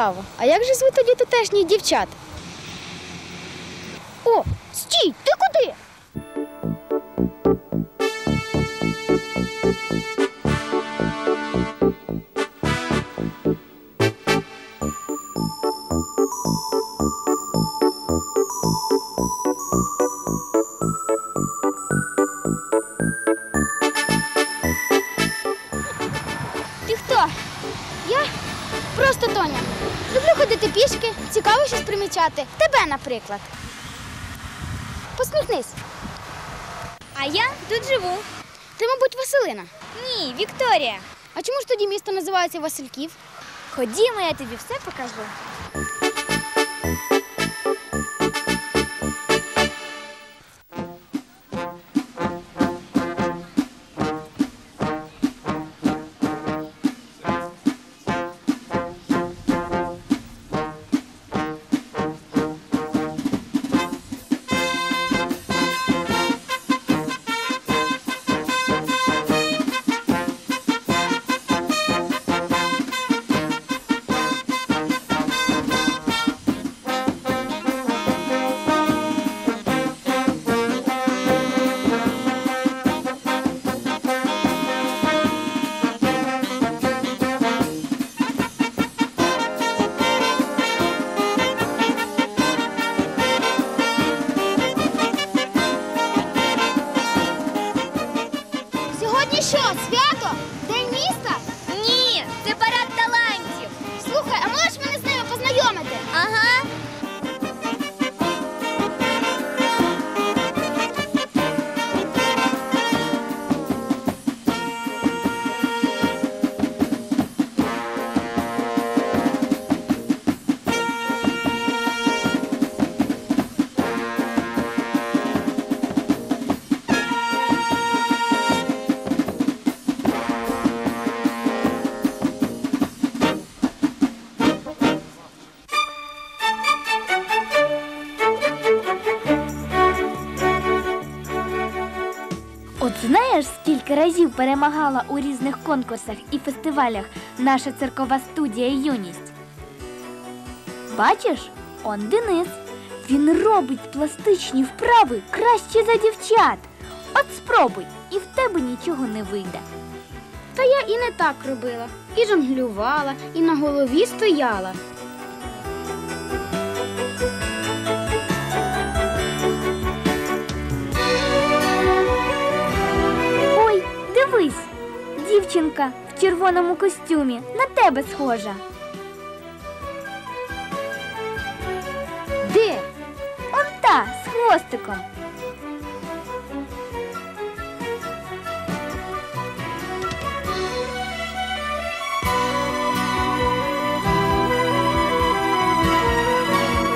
Цікаво. А як же звуть тоді тутешніх дівчат? О, стій! Ти куди? Наприклад. Посміхнись. А я тут живу. Ти, мабуть, Василина. Ні, Вікторія. А чому ж тоді місто називається Васильків? Ходімо, я тобі все покажу. Разів перемагала у різних конкурсах і фестивалях наша циркова студія Юність? Бачиш, он Денис. Він робить пластичні вправи краще за дівчат. От спробуй, і в тебе нічого не вийде. Та я і не так робила. І жонглювала, і на голові стояла. Дівчинка в червоному костюмі на тебе схожа. Де? Он та з хвостиком.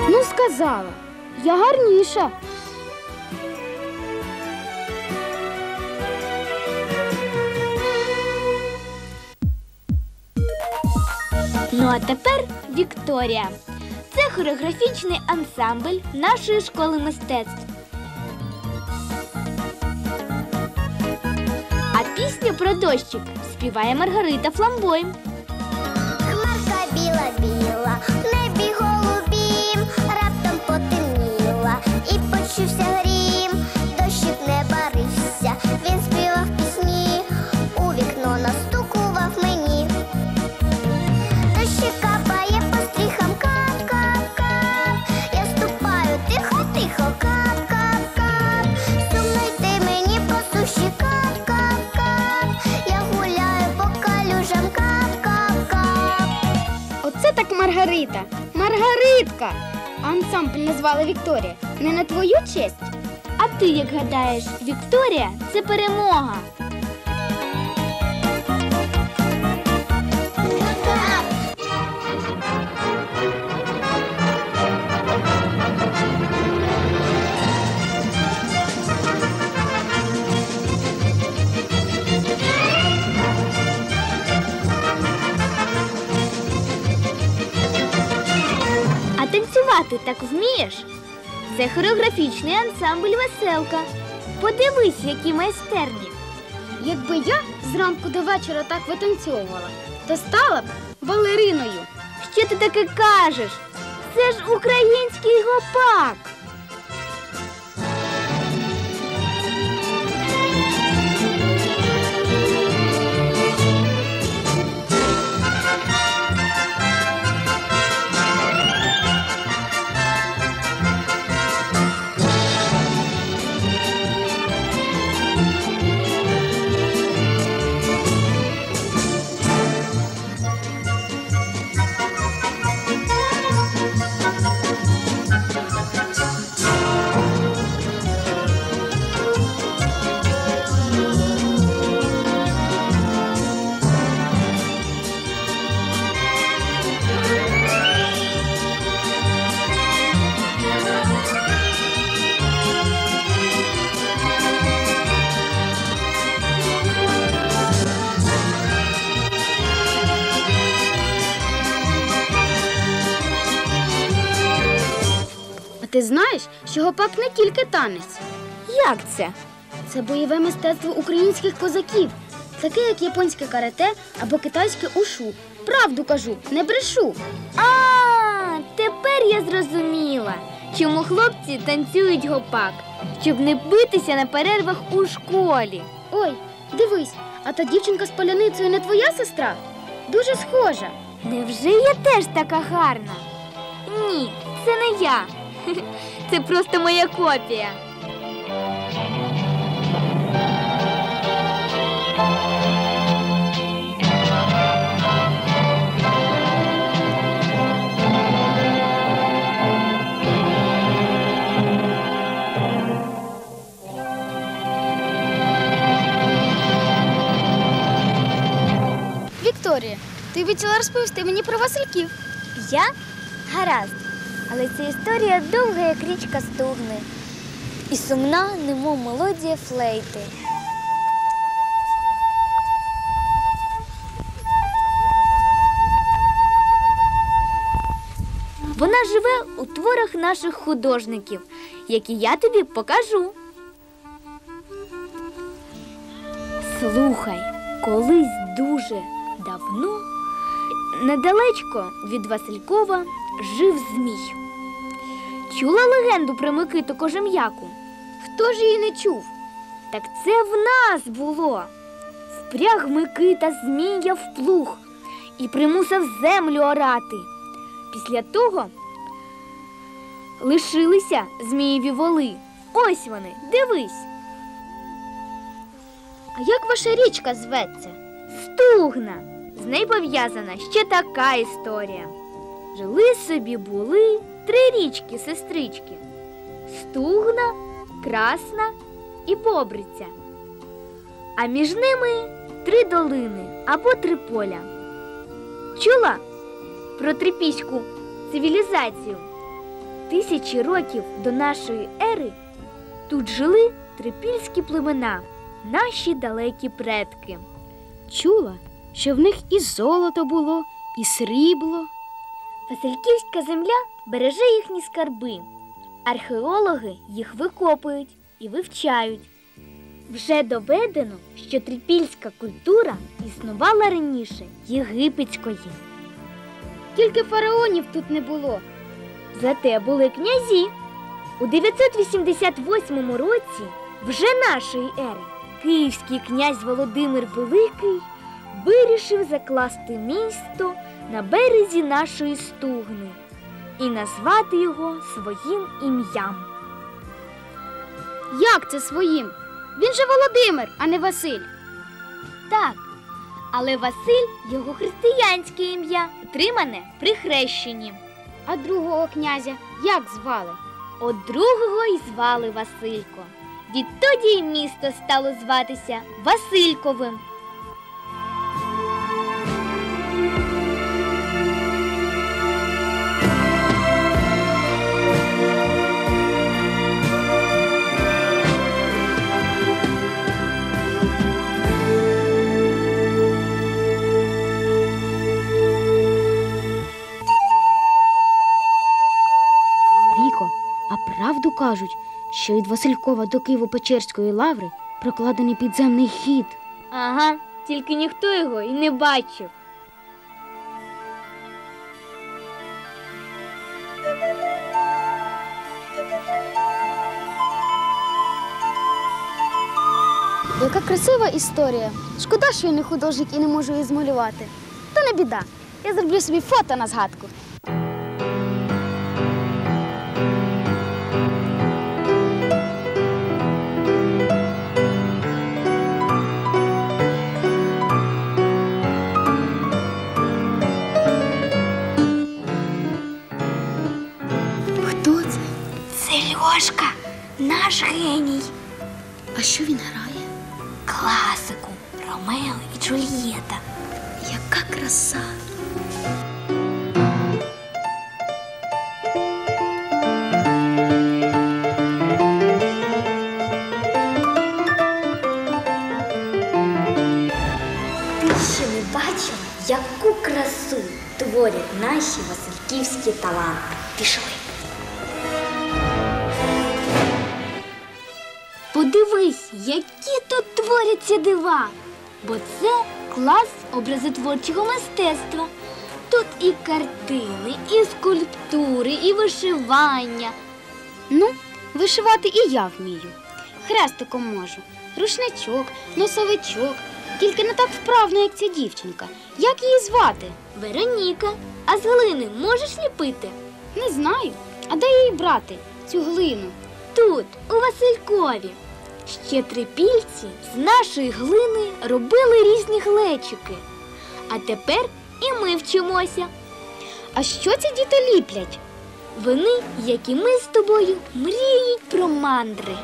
Ну, сказала. Я гарніша. Ну а тепер Вікторія. Це хореографічний ансамбль нашої школи мистецтв. А пісню про дощик співає Маргарита Фламбой. Хмарка біла біла, в небі голубім, раптом потемніла і почувся грім. Ансамбль назвали Вікторія. Не на твою честь. А ти як гадаєш, Вікторія це перемога. Так вмієш? Це хореографічний ансамбль веселка. Подивись, які майстерні. Якби я зранку до вечора так витанцьовувала, то стала б балериною. Що ти таке кажеш? Це ж український гопак. Ти знаєш, що гопак не тільки танець. Як це? Це бойове мистецтво українських козаків, таке як японське карате або китайське ушу. Правду кажу, не брешу. А, тепер я зрозуміла, чому хлопці танцюють гопак, щоб не битися на перервах у школі. Ой, дивись, а та дівчинка з паляницею не твоя сестра? Дуже схожа. Невже я теж така гарна? Ні, це не я. Це просто моя копія. Вікторія, ти обіцяла розповісти мені про Васильків. Я? Гаразд. Але ця історія довга, як річка стогне. І сумна, немов мелодія флейти. Вона живе у творах наших художників, які я тобі покажу. Слухай, колись дуже давно, недалечко від Василькова жив змій. Чула легенду про Микиту Кожем'яку? Хто ж її не чув? Так це в нас було. Впряг Микита змія в плуг і примусив землю орати. Після того лишилися змієві воли. Ось вони, дивись, А як ваша річка зветься? стугна. З нею пов'язана ще така історія. Жили собі були три річки сестрички: Стугна, Красна і Бобриця. А між ними три долини або три поля. Чула про трипільську цивілізацію? Тисячі років до нашої ери тут жили трипільські племена, наші далекі предки. Чула, що в них і золото було, і срібло. Васильківська земля береже їхні скарби. Археологи їх викопують і вивчають. Вже доведено, що трипільська культура існувала раніше єгипетської. Тільки фараонів тут не було. Зате були князі. У 988 році, вже нашої ери, київський князь Володимир Великий вирішив закласти місто на березі нашої стугни і назвати його своїм ім'ям. Як це своїм? Він же Володимир, а не Василь. Так, але Василь його християнське ім'я, отримане при хрещенні. А другого князя як звали? От другого й звали Василько. Відтоді й місто стало зватися Васильковим. кажуть, що від Василькова до Києво-Печерської лаври прокладений підземний хід. Ага, тільки ніхто його і не бачив. Яка красива історія. Шкода, що я не художник і не можу її змалювати. Та не біда. Я зроблю собі фото на згадку. Це Льошка, наш геній. А що він грає? Класику Ромео і Джульєта. Яка краса! Ти ще не бачила, яку красу творять наші васильківські таланти. Пішли. Які тут творяться дива. Бо це клас образотворчого мистецтва. Тут і картини, і скульптури, і вишивання. Ну, вишивати і я вмію. Хрестиком можу. Рушничок, носовичок. Тільки не так вправно, як ця дівчинка. Як її звати? Вероніка. А з глини можеш ліпити? Не знаю. А де її брати, цю глину? Тут, у Василькові. Ще трипільці з нашої глини робили різні глечики. А тепер і ми вчимося. А що ці діти ліплять? Вони, як і ми з тобою, мріють про мандри.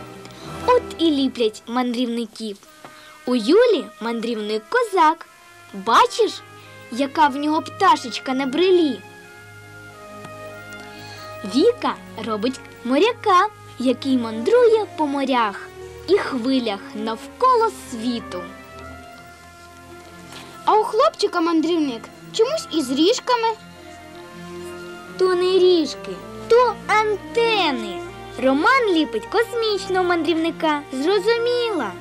От і ліплять мандрівників. У Юлі мандрівник козак. Бачиш, яка в нього пташечка на брелі? Віка робить моряка, який мандрує по морях і хвилях навколо світу. А у хлопчика мандрівник чомусь із ріжками. То не ріжки, то антени. Роман ліпить космічного мандрівника. Зрозуміла.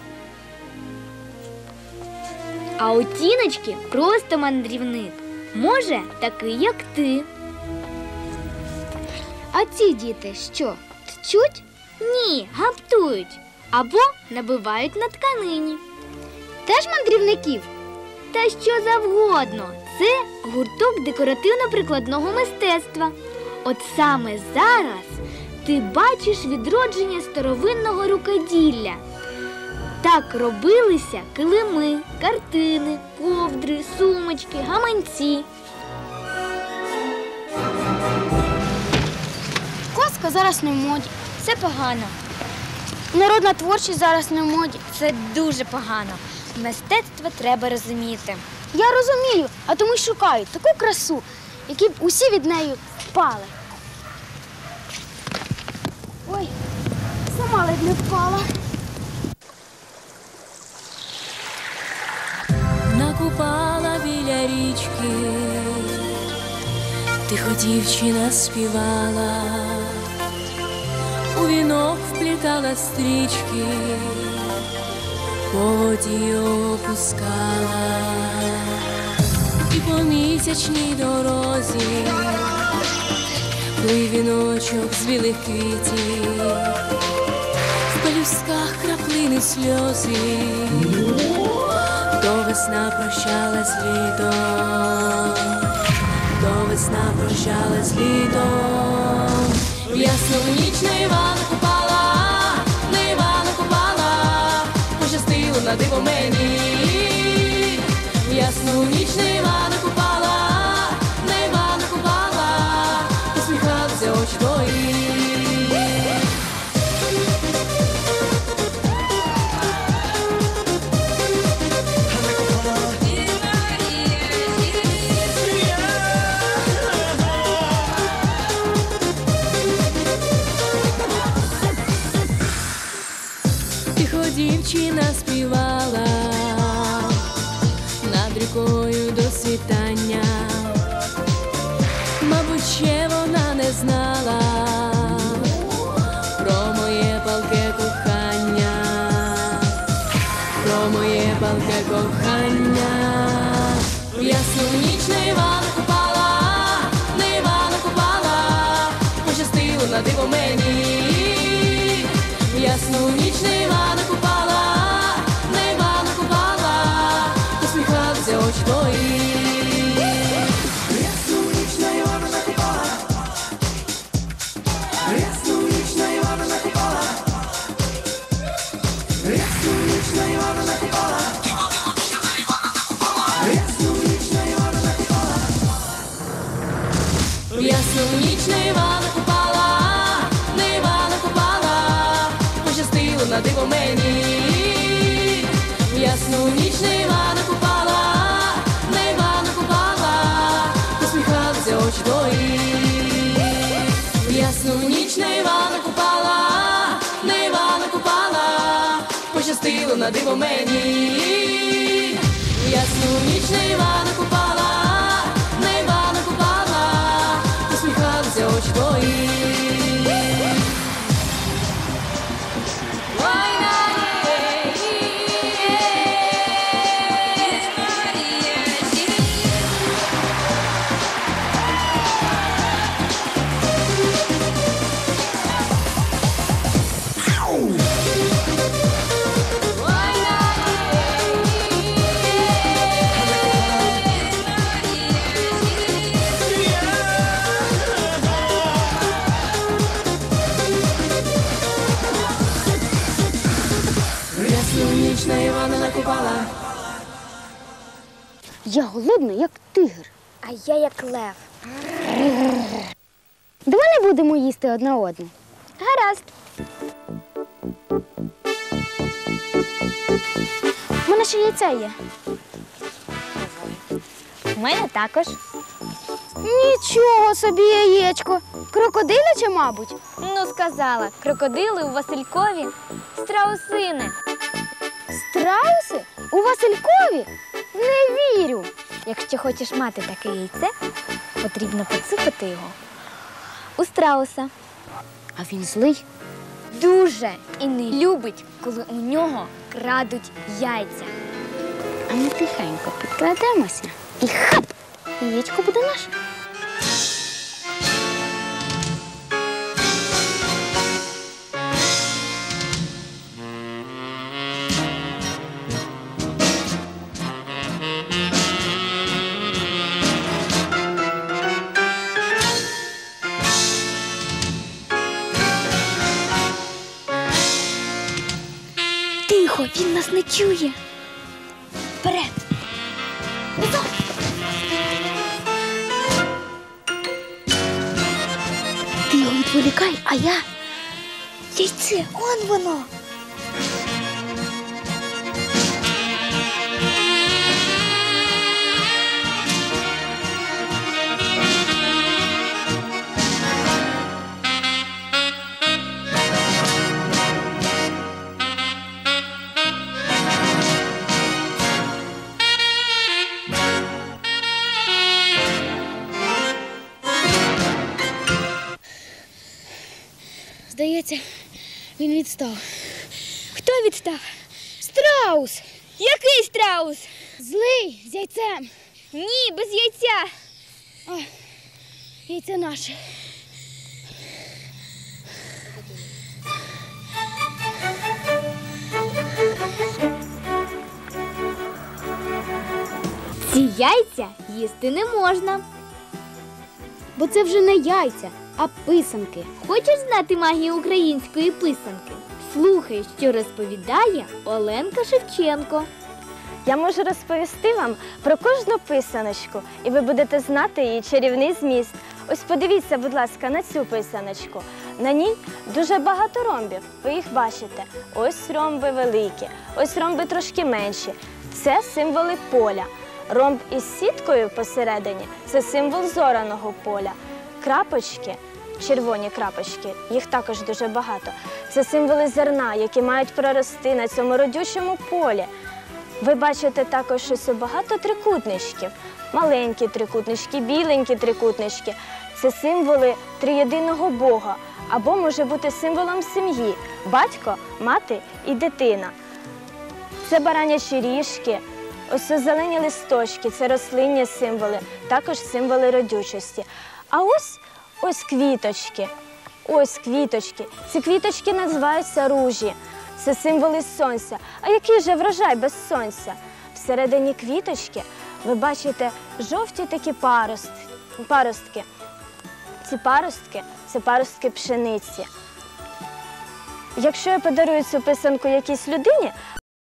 А у тіночки просто мандрівник. Може, такий, як ти. А ці діти що? Тчуть? Ні, гаптують або набивають на тканині. Теж мандрівників? Та що завгодно. Це гурток декоративно-прикладного мистецтва. От саме зараз ти бачиш відродження старовинного рукоділля. Так робилися килими, картини, ковдри, сумочки, гаманці. Казка зараз не в моді. Це погано. Народна творчість зараз не в моді. Це дуже погано. Мистецтво треба розуміти. Я розумію, а тому й шукаю таку красу, які б усі від неї впали. Ой, сама ледь не впала. накупала біля річки, тихо дівчина співала, вінок вплітала стрічки, по воді і по місячній дорозі, плив віночок з білих квітів, в пелюсках краплини сльози то весна прощалась літом, то весна прощалась літом, ясну ніч на Івана купала, на купала, пощастило на диво мені, ясну ніч на Івана купала, на купала, посміхалися очі твої. Пощастило на диво мені. Ясну ніч не Івана Купала, не Івана Купала, посміхалися очі твої. Накупала. Я голодна, як тигр. А я як лев. Давай не будемо їсти одна одну. Гаразд. У мене ще яйця є. У мене також. Нічого собі яєчко. Крокодиляче, мабуть. Ну, сказала, крокодили у Василькові страусини. Страуси? У Василькові? Не вірю. Якщо хочеш мати таке яйце, потрібно поцупити його у страуса. А він злий. Дуже і не любить, коли у нього крадуть яйця. А ми тихенько підкрадемося. І хап! Яєчко буде наше. Тихо, він нас не чує. Вперед! Ти його відволікай, а я. Яйце, он воно. Відстав. Хто відстав? Страус! Який страус? Злий з яйцем. Ні, без яйця. Яйце наше. Ці яйця їсти не можна. Бо це вже не яйця, а писанки. Хочеш знати магію української писанки? Слухай, що розповідає Оленка Шевченко. Я можу розповісти вам про кожну писаночку, і ви будете знати її чарівний зміст. Ось подивіться, будь ласка, на цю писаночку. На ній дуже багато ромбів. Ви їх бачите. Ось ромби великі, ось ромби трошки менші. Це символи поля. Ромб із сіткою посередині це символ зораного поля. Крапочки, червоні крапочки, їх також дуже багато. Це символи зерна, які мають прорости на цьому родючому полі. Ви бачите також ось багато трикутничків. Маленькі трикутнички, біленькі трикутнички. Це символи триєдиного Бога або може бути символом сім'ї батько, мати і дитина. Це баранячі ріжки, ось це зелені листочки, це рослинні символи, також символи родючості. А ось ось квіточки. Ось квіточки. Ці квіточки називаються ружі. Це символи сонця. А який же врожай без сонця? Всередині квіточки ви бачите жовті такі паростки. Ці паростки це паростки пшениці. Якщо я подарую цю писанку якійсь людині,